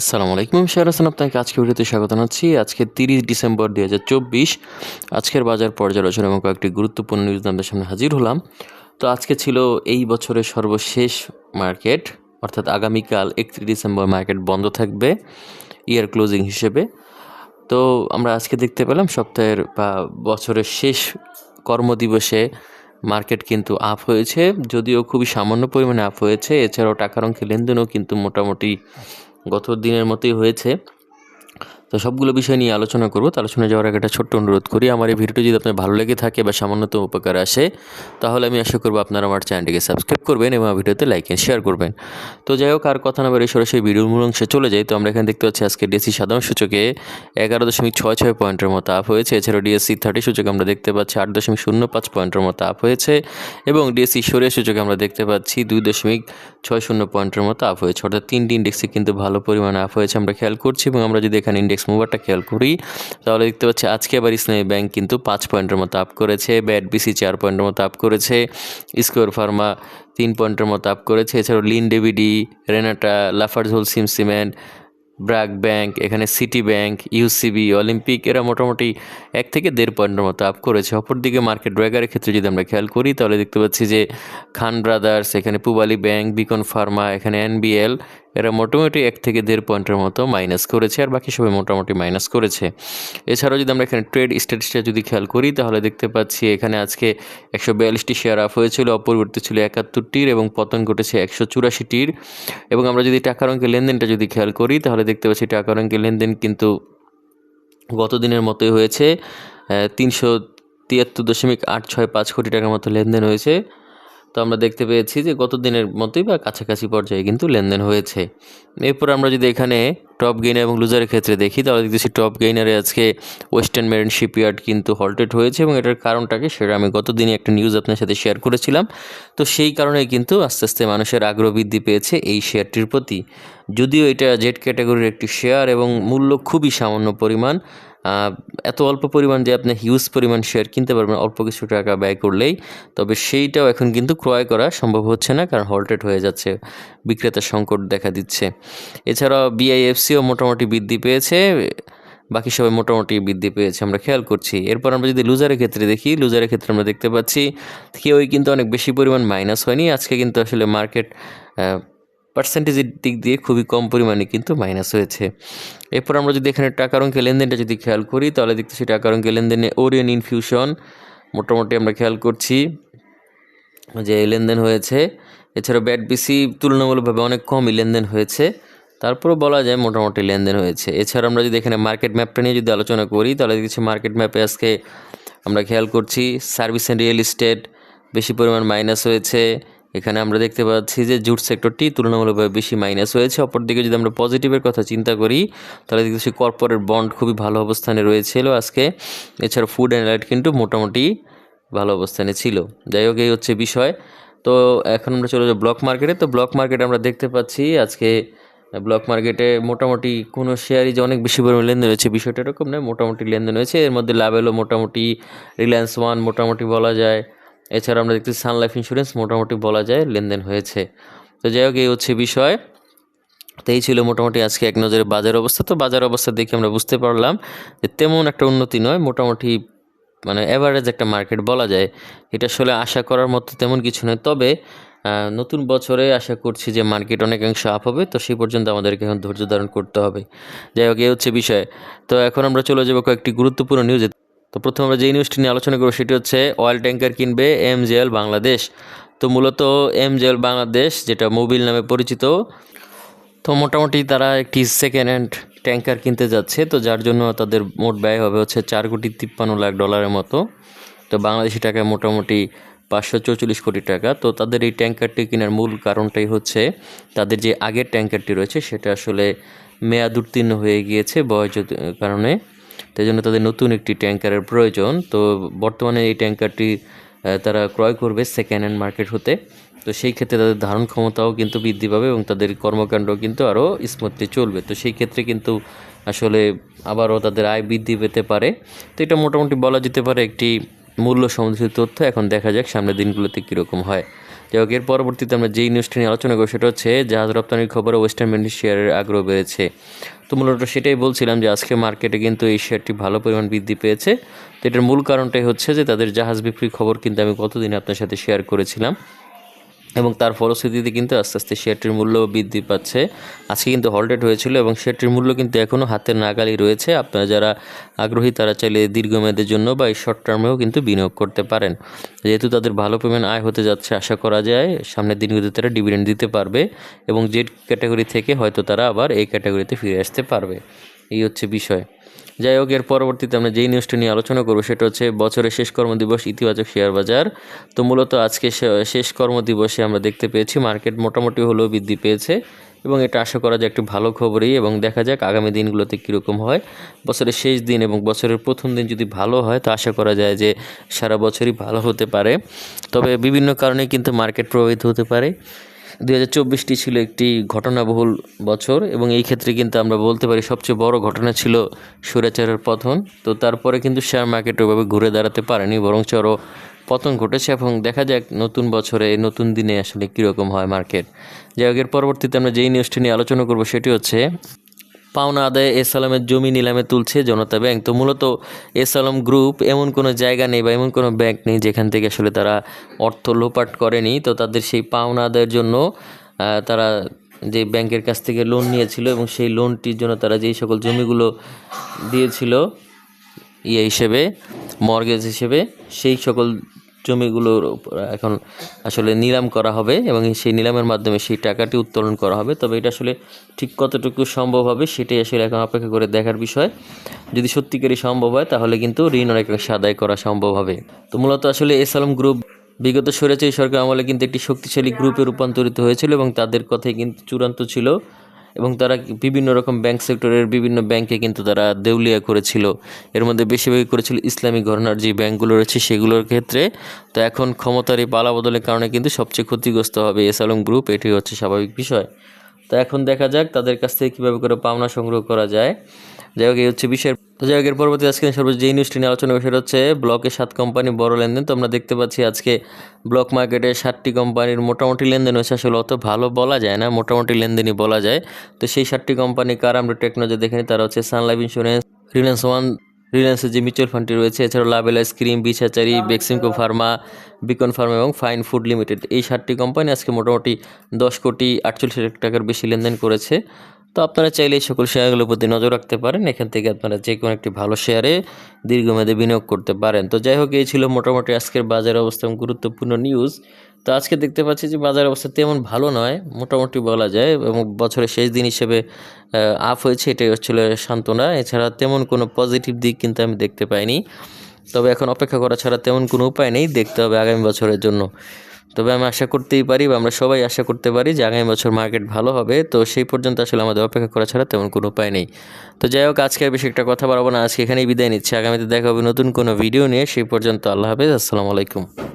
আসসালামু আলাইকুম শেয়ার হাসান, আপনাকে আজকে ভিডিওতে স্বাগত জানাচ্ছি। আজকে তিরিশ ডিসেম্বর দুই হাজার চব্বিশ। আজকের বাজার পর্যালোচনা এবং কয়েকটি গুরুত্বপূর্ণ নিউজ আমাদের সামনে হাজির হলাম। তো আজকে ছিল এই বছরের সর্বশেষ মার্কেট অর্থাৎ আগামীকাল একত্রিশ ডিসেম্বর মার্কেট বন্ধ থাকবে ইয়ার ক্লোজিং হিসেবে। তো আমরা আজকে দেখতে পেলাম সপ্তাহের বা বছরের শেষ কর্মদিবসে মার্কেট কিন্তু আপ হয়েছে, যদিও খুবই সামান্য পরিমাণে আপ হয়েছে। এছাড়াও টাকার অঙ্কে লেনদেনও কিন্তু মোটামুটি গত দিনের মতোই হয়েছে। তো সবগুলো বিষয় নিয়ে আলোচনা করব। তো আলোচনা যাওয়ার আগে একটা ছোট্ট অনুরোধ করি। আমার এই ভিডিওটি যদি আপনার ভালো লেগে থাকে বা সামান্যতম উপকার আসে, তাহলে আমি আশা করব আপনারা আমার চ্যানেলটিকে সাবস্ক্রাইব করবেন এবং ভিডিওতে লাইক এন্ড শেয়ার করবেন। তো যাই হোক, আর কথা না বেরিয়ে সরাসরি ভিডিওর মূল অংশে চলে যাই। তো আমরা এখানে দেখতে পাচ্ছি আজকে ডিএসসি সাধারণ সূচকে এগারো দশমিক ছয় ছয় পয়েন্টের মতো আপ হয়েছে। এছাড়াও ডিএসসি থার্টি সূচকে আমরা দেখতে পাচ্ছি আট দশমিক শূন্য পাঁচ পয়েন্টের মতো আপ হয়েছে। এবং ডিএসসি সরিয়া সূচকে আমরা দেখতে পাচ্ছি দুই দশমিক ছয় শূন্য পয়েন্টের মতো আপ হয়েছে। অর্থাৎ তিনটি ইন্ডেক্সে কিন্তু ভালো পরিমাণে আপ হয়েছে। আমরা খেয়াল করছি এবং আমরা যদি এখানে ইন্ডেক্স মুভারটা খেয়াল করি। তাহলে দেখতে পাচ্ছি আজকে আবার ইসলামী ব্যাংক কিন্তু পাঁচ পয়েন্টের মতো আপ করেছে ব্যাট বিসি চার পয়েন্টের মতো আপ করেছে স্কোয়ার ফার্মা তিন পয়েন্টের মতো আপ করেছে, এছাড়াও লিন ডেভিডি রেনাটা লাফারঝোল সিম সিমেন্ট ব্র্যাক ব্যাংক এখানে সিটি ব্যাংক ইউসিবি অলিম্পিক এরা মোটামুটি এক থেকে দেড় পয়েন্টের মতো আপ করেছে। অপরদিকে মার্কেট ড্র্যাগারের ক্ষেত্রে যদি আমরা খেয়াল করি, তাহলে দেখতে পাচ্ছি যে খান ব্রাদার্স এখানে পুবালি ব্যাংক বিকন ফার্মা এখানে এনবিএল এরা মোটামুটি এক থেকে দেড় পয়েন্টের মতো মাইনাস করেছে আর বাকি সবাই মোটামুটি মাইনাস করেছে। এছাড়াও যদি আমরা এখানে ট্রেড স্ট্যাটিসটা যদি খেয়াল করি, তাহলে দেখতে পাচ্ছি এখানে আজকে একশো বিয়াল্লিশটি শেয়ার আপ হয়েছিল অপরিবর্তিত ছিল একাত্তরটির এবং পতন ঘটেছে একশো চুরাশিটির। এবং আমরা যদি টাকার অঙ্কের লেনদেনটা যদি খেয়াল করি, তাহলে দেখতে পাচ্ছি টাকার অঙ্কের লেনদেন কিন্তু গত দিনের মতোই হয়েছে। তিনশো তিয়াত্তর দশমিক আট ছয় পাঁচ কোটি টাকার মতো লেনদেন হয়েছে। তো আমরা দেখতে পেয়েছি যে গত দিনের মতোই বা কাছাকাছি পর্যায়ে কিন্তু লেনদেন হয়েছে। এরপর আমরা যদি এখানে টপ গেইনার এবং লুজারের ক্ষেত্রে দেখি, তাহলে দেখতেছি টপ গেইনারে আজকে ওয়েস্টার্ন মেরিন শিপইয়ার্ড কিন্তু হল্টেড হয়েছে এবং এটার কারণটাকে সেটা আমি গত দিনে একটা নিউজ আপনার সাথে শেয়ার করেছিলাম। তো সেই কারণে কিন্তু আস্তে আস্তে মানুষের আগ্রহ বৃদ্ধি পেয়েছে এই শেয়ারটির প্রতি। যদিও এটা জেড ক্যাটাগরির একটি শেয়ার এবং মূল্য খুবই সামান্য পরিমাণ এত অল্প পরিমাণ যে আপনি হিউজ পরিমাণ শেয়ার কিনতে পারবেন, অল্প কিছু টাকা ব্যয় করলেই, তবে সেইটাও এখন কিন্তু ক্রয় করা সম্ভব হচ্ছে না, কারণ হল্টেড হয়ে যাচ্ছে, বিক্রেতার সংকট দেখা দিচ্ছে। এছাড়াও বিআইএফসিও মোটামুটি বৃদ্ধি পেয়েছে, বাকি সবাই মোটামুটি বৃদ্ধি পেয়েছে, আমরা খেয়াল করছি। এরপর আমরা যদি লুজারের ক্ষেত্রে দেখি লুজারের ক্ষেত্রে আমরা দেখতে পাচ্ছি, কেউই কিন্তু অনেক বেশি পরিমাণ মাইনাস হয়নি, আজকে কিন্তু আসলে মার্কেট পার্সেন্টেজের দিক দিয়ে খুবই কম পরিমাণে কিন্তু মাইনাস হয়েছে। এরপর আমরা যদি এখানে টাকার অঙ্কে লেনদেনটা যদি খেয়াল করি, তাহলে দেখতেছি টাকার অঙ্কে লেনদেনে ওরিয়ন ইনফিউশন মোটামুটি আমরা খেয়াল করছি যে লেনদেন হয়েছে। এছাড়া ব্যাট বিসি তুলনামূলকভাবে অনেক কমই লেনদেন হয়েছে। তারপরেও বলা যায় মোটামুটি লেনদেন হয়েছে। এছাড়া আমরা যদি এখানে মার্কেট ম্যাপটা নিয়ে যদি আলোচনা করি, তাহলে দেখছি মার্কেট ম্যাপে আজকে আমরা খেয়াল করছি সার্ভিস অ্যান্ড রিয়েল এস্টেট বেশি পরিমাণ মাইনাস হয়েছে। এখানে আমরা দেখতে পাচ্ছি যে জুট সেক্টরটি তুলনামূলকভাবে বেশি মাইনাস হয়েছে। অপরদিকে যদি আমরা পজিটিভের কথা চিন্তা করি, তাহলে দেখতেছি কর্পোরেট বন্ড খুবই ভালো অবস্থানে রয়েছিল আজকে। এছাড়া ফুড অ্যান্ড লাইট কিন্তু মোটামুটি ভালো অবস্থানে ছিল। যাই হোক, এই হচ্ছে বিষয়। তো এখন আমরা চলে যাব ব্লক মার্কেটে তো ব্লক মার্কেটে আমরা দেখতে পাচ্ছি আজকে ব্লক মার্কেটে মোটামুটি কোনো শেয়ারই যে অনেক বেশি পরিমাণে লেনদেন হয়েছে বিষয়টা এরকম নয়। মোটামুটি লেনদেন হয়েছে। এর মধ্যে লাভেলও মোটামুটি রিলায়েন্স ওয়ান মোটামুটি বলা যায়। এছাড়া আমরা দেখতেছি সান লাইফ ইন্স্যুরেন্স মোটামুটি বলা যায় লেনদেন হয়েছে। তো যাই হোক, এই হচ্ছে বিষয়। তো এই ছিল মোটামুটি আজকে এক নজরে বাজার অবস্থা। তো বাজার অবস্থা দেখে আমরা বুঝতে পারলাম যে তেমন একটা উন্নতি নয়, মোটামুটি মানে অ্যাভারেজ একটা মার্কেট বলা যায়। এটা আসলে আশা করার মতো তেমন কিছু নয়। তবে নতুন বছরে আশা করছি যে মার্কেট অনেকাংশ আপ হবে। তো সেই পর্যন্ত আমাদেরকে এখন ধৈর্য ধারণ করতে হবে। যাই হোক, এই হচ্ছে বিষয়। তো এখন আমরা চলে যাব কয়েকটি গুরুত্বপূর্ণ নিউজে তো প্রথমে আমরা যে নিউজটি নিয়ে আলোচনা করব, সেটি হচ্ছে অয়েল ট্যাঙ্কার কিনবে এমজেএল বাংলাদেশ তো মূলত এমজেএল বাংলাদেশ যেটা মোবিল নামে পরিচিত, তো মোটামুটি তারা একটি সেকেন্ড হ্যান্ড ট্যাঙ্কার কিনতে যাচ্ছে। তো যার জন্য তাদের মোট ব্যয় হবে হচ্ছে চার কোটি তিপ্পান্ন লাখ ডলারের মতো। তো বাংলাদেশি টাকায় মোটামুটি পাঁচশো চৌচল্লিশ কোটি টাকা। তো তাদের এই ট্যাঙ্কারটি কেনার মূল কারণটাই হচ্ছে তাদের যে আগের ট্যাঙ্কারটি রয়েছে, সেটা আসলে মেয়াদ উত্তীর্ণ হয়ে গিয়েছে বয়স কারণে। তাই জন্য তাদের নতুন একটি ট্যাঙ্কারের প্রয়োজন। তো বর্তমানে এই ট্যাঙ্কারটি তারা ক্রয় করবে সেকেন্ড হ্যান্ড মার্কেট হতে। তো সেই ক্ষেত্রে তাদের ধারণ ক্ষমতাও কিন্তু বৃদ্ধি পাবে এবং তাদের কর্মকাণ্ড কিন্তু আরও স্মুথলি চলবে। তো সেই ক্ষেত্রে কিন্তু আসলে আবারও তাদের আয় বৃদ্ধি পেতে পারে। তো এটা মোটামুটি বলা যেতে পারে একটি মূল্য সমৃদ্ধ তথ্য। এখন দেখা যাক সামনের দিনগুলোতে কীরকম হয়। যাই এর পরবর্তীতে আমরা যেই নিউজটি নিয়ে আলোচনা করি সেটা হচ্ছে জাহাজ রপ্তানির খবরে ওয়েস্টার্ন ব্যান্ডের শেয়ারের আগ্রহ বেড়েছে। তো মূলত সেটাই বলছিলাম যে আজকে মার্কেটে কিন্তু এই শেয়ারটি ভালো পরিমাণ বৃদ্ধি পেয়েছে। তো এটার মূল কারণটাই হচ্ছে যে তাদের জাহাজ বিক্রির খবর কিন্তু আমি গতদিন আপনার সাথে শেয়ার করেছিলাম। এবং তার ফলশ্রুতিতে কিন্তু আস্তে আস্তে শেয়ারটির মূল্য বৃদ্ধি পাচ্ছে। আজকে কিন্তু হলডেড হয়েছিল এবং শেয়ারটির মূল্য কিন্তু এখনও হাতের নাগালি রয়েছে। আপনারা যারা আগ্রহী, তারা চাইলে দীর্ঘমেয়াদের জন্য বা এই শর্ট টার্মেও কিন্তু বিনিয়োগ করতে পারেন। যেহেতু তাদের ভালো পরিমাণ আয় হতে যাচ্ছে, আশা করা যায় সামনের দিনগুলোতে তারা ডিভিডেন্ড দিতে পারবে এবং যে ক্যাটাগরি থেকে হয়তো তারা আবার এই ক্যাটাগরিতে ফিরে আসতে পারবে। এই হচ্ছে বিষয়। যাই হোক, এর পরবর্তীতে আমরা যেই নিউজটা নিয়ে আলোচনা করব, সেটা হচ্ছে বছরের শেষ কর্মদিবস ইতিবাচক শেয়ার বাজার। তো মূলত আজকে শেষ কর্মদিবসে আমরা দেখতে পেয়েছি মার্কেট মোটামুটি হলেও বৃদ্ধি পেয়েছে এবং এটা আশা করা যায় একটু ভালো খবরই এবং দেখা যাক আগামী দিনগুলোতে কীরকম হয়। বছরের শেষ দিন এবং বছরের প্রথম দিন যদি ভালো হয়, তো আশা করা যায় যে সারা বছরই ভালো হতে পারে। তবে বিভিন্ন কারণে কিন্তু মার্কেট প্রভাবিত হতে পারে। দুই ছিল একটি ঘটনাবহুল বছর এবং এই ক্ষেত্রে কিন্তু আমরা বলতে পারি সবচেয়ে বড় ঘটনা ছিল স্বৈরাচারের পথন তো তারপরে কিন্তু শেয়ার মার্কেট ওইভাবে ঘুরে দাঁড়াতে পারেনি বরং আরও পতন ঘটেছে এবং দেখা যাক নতুন বছরে, নতুন দিনে আসলে কীরকম হয় মার্কেট যাই হোক, এর পরবর্তীতে আমরা যেই নিউজটি নিয়ে আলোচনা করব সেটি হচ্ছে পাওনা আদায়ে এস জমি নিলামে তুলছে জনতা ব্যাংক। তো মূলত এস গ্রুপ এমন কোনো জায়গা নেই বা এমন কোনো ব্যাংক নেই যেখান থেকে আসলে তারা অর্থ লোপাট করেনি। তো তাদের সেই পাওনা আদায়ের জন্য তারা যে ব্যাংকের কাছ থেকে লোন নিয়েছিল এবং সেই লোনটির জন্য তারা যেই সকল জমিগুলো দিয়েছিল ইয়ে হিসেবে, মর্গেজ হিসেবে, সেই সকল জমিগুলোর এখন আসলে নিলাম করা হবে এবং সেই নিলামের মাধ্যমে সেই টাকাটি উত্তোলন করা হবে। তবে এটা আসলে ঠিক কতটুকু সম্ভব হবে সেটাই আসলে এখন অপেক্ষা করে দেখার বিষয়। যদি সত্যিকারই সম্ভব হয়, তাহলে কিন্তু ঋণ অনেকাংশে আদায় করা সম্ভব হবে। তো মূলত আসলে এস আলম গ্রুপ, বিগত সরেছে সরকার আমলে কিন্তু একটি শক্তিশালী গ্রুপে রূপান্তরিত হয়েছিল এবং তাদের কথাই কিন্তু চূড়ান্ত ছিল। এবং তারা বিভিন্ন রকম ব্যাংক সেক্টরের বিভিন্ন ব্যাংকে কিন্তু তারা দেউলিয়া করেছিল। এর মধ্যে বেশিরভাগই করেছিল ইসলামী ঘরনার যে ব্যাংকগুলো রয়েছে সেগুলোর ক্ষেত্রে। তো এখন ক্ষমতার এই পালাবদলের কারণে কিন্তু সবচেয়ে ক্ষতিগ্রস্ত হবে এস আলম গ্রুপ এটি হচ্ছে স্বাভাবিক বিষয়। তো এখন দেখা যাক তাদের কাছ থেকে কীভাবে করে পাওনা সংগ্রহ করা যায়। যাই হোক, এই হচ্ছে বিষয়ের তো যাই হোক এর পরবর্তী আজকে সর্বোচ্চ যেই নিউজটি নিয়ে আলোচনা সেটা হচ্ছে ব্লকে সাত কোম্পানি বড় লেনদেন। তো আমরা দেখতে পাচ্ছি আজকে ব্লক মার্কেটে সাতটি কোম্পানির মোটামুটি লেনদেন হয়েছে। আসলে অত ভালো বলা যায় না মোটামুটি লেনদেনই বলা যায়। তো সেই সাতটি কোম্পানি কার? আমরা টেকনোলজি দেখে নিই। তারা হচ্ছে Sun Life insurance Reliance one রিলায়েন্সের যে মিউচুয়াল ফান্ডটি রয়েছে এছাড়াও লাভেল আইসক্রিম বিছাচারি বেক্সিমকো ফার্মা বিকন ফার্মা এবং ফাইন ফুড লিমিটেড এই সাতটি কোম্পানি আজকে মোটামুটি দশ কোটি আটচল্লিশ লাখ টাকার বেশি লেনদেন করেছে। তো আপনারা চাইলে এই সকল শেয়ারগুলোর প্রতি নজর রাখতে পারেন। এখান থেকে আপনারা যে কোনো একটি ভালো শেয়ারে দীর্ঘমেয়াদে বিনিয়োগ করতে পারেন। তো যাই হোক, এই ছিল মোটামুটি আজকের বাজার অবস্থা গুরুত্বপূর্ণ নিউজ তো আজকে দেখতে পাচ্ছি যে বাজার অবস্থা তেমন ভালো নয়, মোটামুটি বলা যায় এবং বছরের শেষ দিন হিসেবে আপ হয়েছে। এটাই হচ্ছিল সান্ত্বনা। এছাড়া তেমন কোনো পজিটিভ দিক কিন্তু আমি দেখতে পাইনি। তবে এখন অপেক্ষা করা ছাড়া তেমন কোনো উপায় নেই। দেখতে হবে আগামী বছরের জন্য। তবে আমি আশা করতেই পারি বা আমরা সবাই আশা করতে পারি যে আগামী বছর মার্কেট ভালো হবে। তো সেই পর্যন্ত আসলে আমাদের অপেক্ষা করা ছাড়া তেমন কোনো উপায় নেই। তো যাই হোক, আজকে বেশি একটা কথা বাড়াবো না। আজকে এখানেই বিদায় নিচ্ছি। আগামীতে দেখা হবে নতুন কোনো ভিডিও নিয়ে। সেই পর্যন্ত আল্লাহ হাফেজ। আসসালামু আলাইকুম।